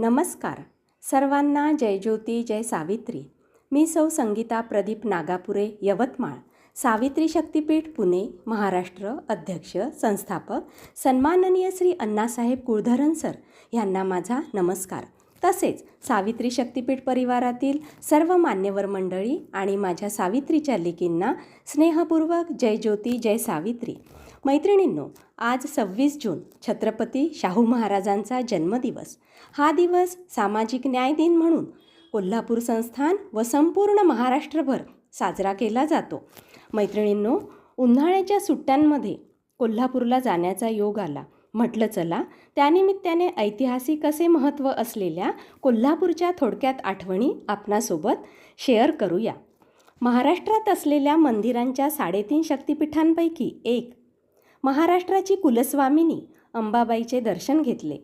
नमस्कार. सर्वांना जय ज्योती जय सावित्री. मी सौ संगीता प्रदीप नागापुरे यवतमाळ. सावित्री शक्तीपीठ पुणे महाराष्ट्र अध्यक्ष संस्थापक सन्माननीय श्री अण्णासाहेब कुळधरन सर यांना माझा नमस्कार. तसेच सावित्री शक्तीपीठ परिवारातील सर्व मान्यवर मंडळी आणि माझ्या सावित्रीच्या लेकींना स्नेहपूर्वक जय ज्योती जय सावित्री. मैत्रिणींनो आज सव्वीस जून छत्रपती शाहू महाराजांचा जन्मदिवस. हा दिवस सामाजिक न्याय दिन म्हणून कोल्हापूर संस्थान व संपूर्ण महाराष्ट्रभर साजरा केला जातो. मैत्रिणींनो उन्हाळ्याच्या सुट्ट्यांमध्ये कोल्हापूरला जाण्याचा योग आला. म्हटलं चला त्यानिमित्ताने ऐतिहासिक असे महत्त्व असलेल्या कोल्हापूरच्या थोडक्यात आठवणी आपणासोबत शेअर करूया. महाराष्ट्रात असलेल्या मंदिरांच्या साडेतीन शक्तिपीठांपैकी एक महाराष्ट्राची कुलस्वामिनी अंबाबाईचे दर्शन घेतले.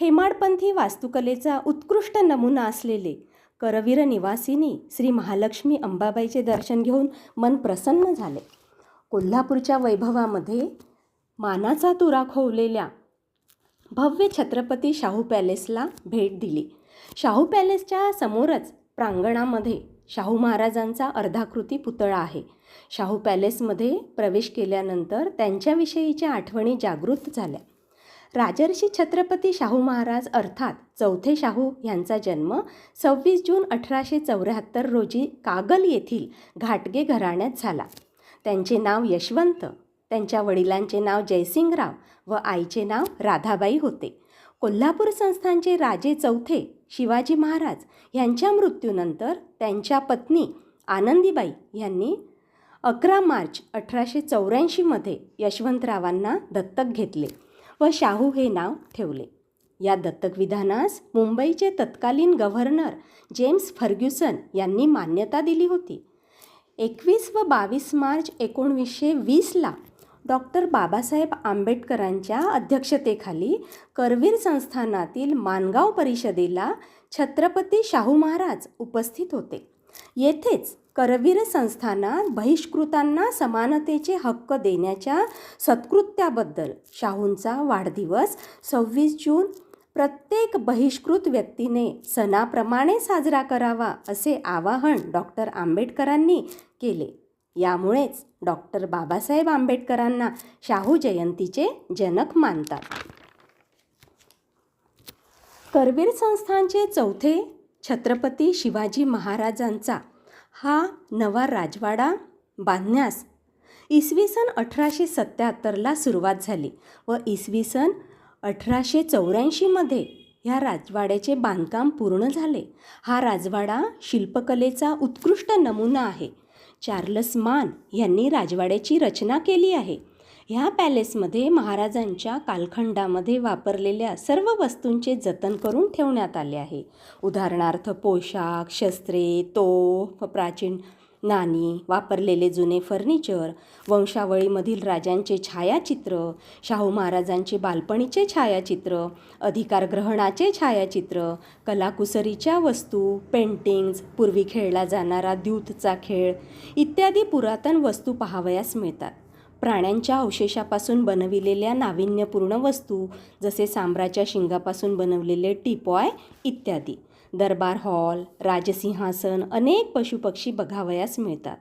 हेमाडपंथी वास्तुकलेचा उत्कृष्ट नमुना असलेले करवीर निवासिनी श्री महालक्ष्मी अंबाबाईचे दर्शन घेऊन मन प्रसन्न झाले. कोल्हापूरच्या वैभवामध्ये मानाचा तुरा खोवलेल्या भव्य छत्रपती शाहू पॅलेसला भेट दिली. शाहू पॅलेसच्या समोरच प्रांगणामध्ये शाहू महाराजांचा अर्धाकृती पुतळा आहे. शाहू पॅलेसमध्ये प्रवेश केल्यानंतर त्यांच्याविषयीच्या आठवणी जागृत झाल्या. राजर्षी छत्रपती शाहू महाराज अर्थात चौथे शाहू यांचा जन्म सव्वीस जून अठराशे चौऱ्याहत्तर रोजी कागल येथील घाटगे घराण्यात झाला. त्यांचे नाव यशवंत त्यांच्या वडिलांचे नाव जयसिंगराव व आईचे नाव राधाबाई होते. कोल्हापूर संस्थानचे राजे चौथे शिवाजी महाराज यांच्या मृत्यूनंतर त्यांच्या पत्नी आनंदीबाई यांनी अकरा मार्च अठराशे चौऱ्याऐंशीमध्ये यशवंतरावांना दत्तक घेतले व शाहू हे नाव ठेवले. या दत्तक विधानास मुंबईचे तत्कालीन गव्हर्नर जेम्स फर्ग्युसन यांनी मान्यता दिली होती. एकवीस व बावीस मार्च एकोणवीसशे वीसला डॉक्टर बाबासाहेब आंबेडकरांच्या अध्यक्षतेखाली करवीर संस्थानातील मानगाव परिषदेला छत्रपती शाहू महाराज उपस्थित होते. येथेच करवीर संस्थानात बहिष्कृतांना समानतेचे हक्क देण्याच्या सत्कृत्याबद्दल शाहूंचा वाढदिवस सव्वीस जून प्रत्येक बहिष्कृत व्यक्तीने सणाप्रमाणे साजरा करावा असे आवाहन डॉक्टर आंबेडकरांनी केले. यामुळेच डॉक्टर बाबासाहेब आंबेडकरांना शाहू जयंतीचे जनक मानतात. करवीर संस्थानचे चौथे छत्रपती शिवाजी महाराजांचा हा नवा राजवाडा बांधण्यास इसवी सन अठराशे सत्त्याहत्तरला सुरुवात झाली व इसवी सन अठराशे चौऱ्याऐंशीमध्ये ह्या राजवाड्याचे बांधकाम पूर्ण झाले. हा राजवाडा शिल्पकलेचा उत्कृष्ट नमुना आहे. चार्लस मान यांनी राजवाड्याची रचना केली आहे. ह्या पॅलेसमध्ये महाराजांच्या कालखंडामध्ये वापरलेल्या सर्व वस्तूंचे जतन करून ठेवण्यात आले आहे. उदाहरणार्थ पोशाख शस्त्रे तोफ प्राचीन नाणी वापरलेले जुने फर्निचर वंशावळीमधील राजांचे छायाचित्र शाहू महाराजांचे बालपणीचे छायाचित्र अधिकार ग्रहणाचे छायाचित्र कलाकुसरीच्या वस्तू पेंटिंग्ज पूर्वी खेळला जाणारा द्यूतचा खेळ इत्यादी पुरातन वस्तू पाहावयास मिळतात. प्राण्यांच्या अवशेषापासून बनविलेल्या नाविन्यपूर्ण वस्तू जसे सांबराच्या शिंगापासून बनवलेले टिपॉय इत्यादी. दरबार हॉल राजसिंहासन अनेक पशुपक्षी बघावयास मिळतात.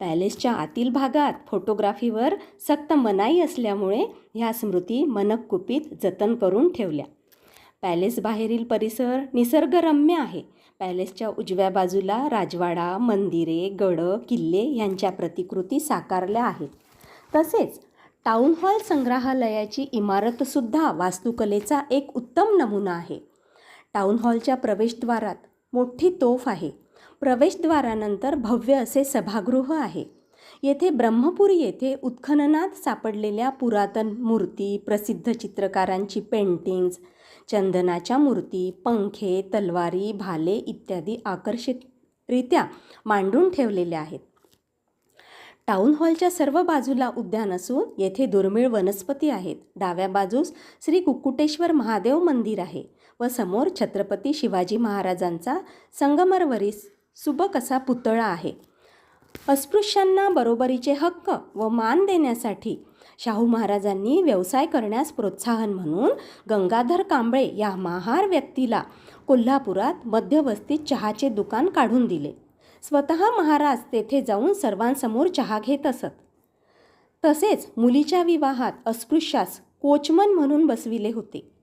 पॅलेसच्या आतील भागात फोटोग्राफीवर सक्त मनाई असल्यामुळे ह्या स्मृती मनकुपीत जतन करून ठेवल्या. पॅलेस बाहेरील परिसर निसर्गरम्य आहे. पॅलेसच्या उजव्या बाजूला राजवाडा मंदिरे गड किल्ले यांच्या प्रतिकृती साकारल्या आहेत. तसेच टाऊन हॉल संग्रहालयाची इमारतसुद्धा वास्तुकलेचा एक उत्तम नमुना आहे. टाऊन हॉलच्या प्रवेशद्वारात मोठी तोफ आहे. प्रवेशद्वारानंतर भव्य असे सभागृह आहे. येथे ब्रह्मपुरी येथे उत्खननात सापडलेल्या पुरातन मूर्ती प्रसिद्ध चित्रकारांची पेंटिंग्ज चंदनाच्या मूर्ती पंखे तलवारी भाले इत्यादी आकर्षितरित्या मांडून ठेवलेल्या आहेत. टाऊन हॉलच्या सर्व बाजूला उद्यान असून येथे दुर्मिळ वनस्पती आहेत. डाव्या बाजूस श्री कुक्कुटेश्वर महादेव मंदिर आहे. व समोर छत्रपती शिवाजी महाराजांचा संगमरवरी सुबक असा पुतळा आहे? अस्पृश्यांना बरोबरीचे हक्क व मान देण्यासाठी शाहू महाराजांनी व्यवसाय करण्यास प्रोत्साहन म्हणून गंगाधर कांबळे या महार व्यक्तीला कोल्हापुरात मध्यवस्तीत चहाचे दुकान काढून दिले. स्वतः महाराज तेथे जाऊन सर्वांसमोर चहा घेत असत. तसेच मुलीच्या विवाहात अस्पृश्यास कोचमन म्हणून बसविले होते.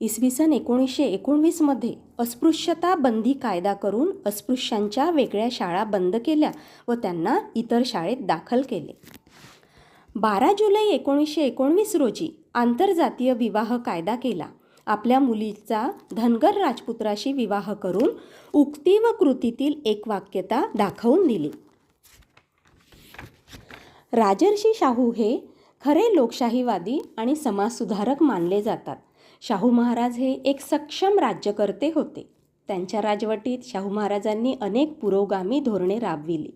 इसवी सन एकोणीसशे एकोणवीसमध्ये अस्पृश्यता बंदी कायदा करून अस्पृश्यांच्या वेगळ्या शाळा बंद केल्या व त्यांना इतर शाळेत दाखल केले. बारा जुलै एकोणीसशे एकोणवीस रोजी आंतरजातीय विवाह कायदा केला. आपल्या मुलीचा धनगर राजपुत्राशी विवाह करून उक्ती व कृतीतील एकवाक्यता दाखवून दिली. राजर्षी शाहू हे खरे लोकशाहीवादी आणि समाजसुधारक मानले जातात. शाहू महाराज हे एक सक्षम राज्यकर्ते होते. त्यांच्या राजवटीत शाहू महाराजांनी अनेक पुरोगामी धोरणे राबविली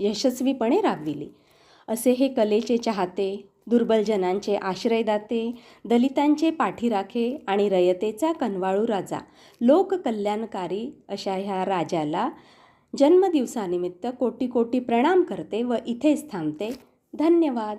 यशस्वीपणे राबविली. असे हे कलेचे चाहते दुर्बलजनांचे आश्रयदाते दलितांचे पाठीराखे आणि रयतेचा कनवाळू राजा लोककल्याणकारी अशा ह्या राजाला जन्मदिवसानिमित्त कोटी कोटी प्रणाम करते व इथेच थांबते. धन्यवाद.